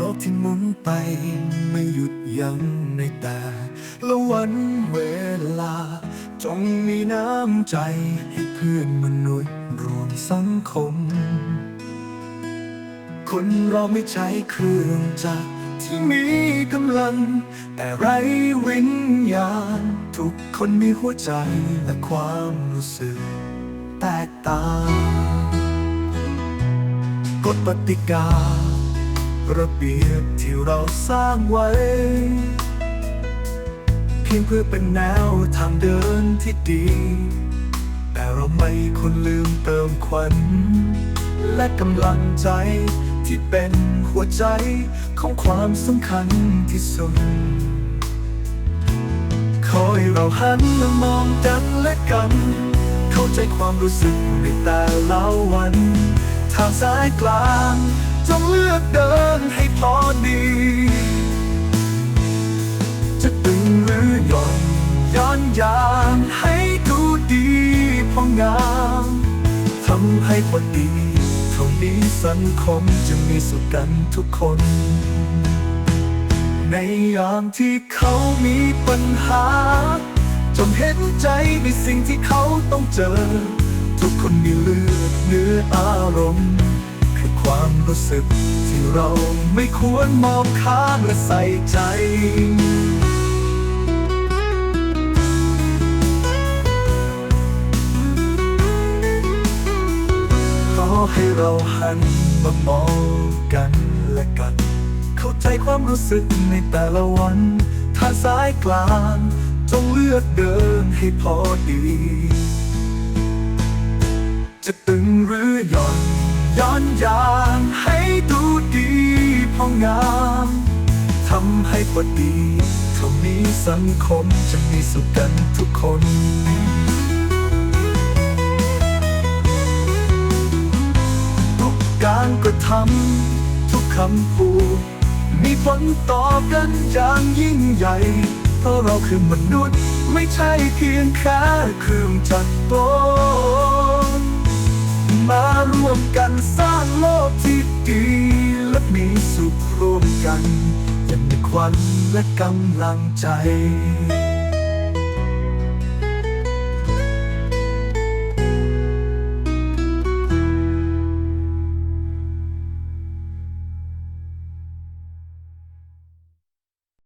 โลกที่มุ่งไปไม่หยุดยั้งในแต่ละวันเวลา จงมีน้ำใจให้เพื่อนมนุษย์รวมสังคม คนเราไม่ใช่เครื่องจักรที่มีกำลัง แต่ไรวิญญาณ ทุกคนมีหัวใจและความรู้สึกแตกต่างกฎปฏิกา ระเบียบที่เราสร้างไว้ เพียงเพื่อเป็นแนวทางเดินที่ดี แต่เราไม่ควรลืมเติมขวัญและกำลังใจที่เป็นหัวใจของความสำคัญที่สุด ขอให้เราหันมามองกันและกัน เข้าใจความรู้สึกในแต่ละวัน ทางสายกลาง จงเลือกเดินให้พอดี จะตึงหรือย่อนย้อนยางให้ดูดีพองามทำให้พอดีเท่านี้สังคมจะมีสุขกันทุกคน ในยามที่เขามีปัญหา จงเห็นใจในสิ่งที่เขาต้องเจอ ทุกคนมีเลือดเนื้ออารมณ์ ความรู้สึก ที่เราไม่ควรมองข้ามและใส่ใจขอให้เราหันมามองกันและกัน เข้าใจความรู้สึกในแต่ละวันทางสายกลางจงเลือกเดินให้พอดี จะตึง ย้อนยางให้ดูดีพองามทำให้พอดีเท่านี้สังคมจะมีสุขกันทุกคนทุกการกระทำทุกคำพูดมีผลต่อกันอย่างยิ่งใหญ่ เพราะเราคือมนุษย์ไม่ใช่เพียงแค่เครื่องจักรกล กันยังมีควันและกำลังใจ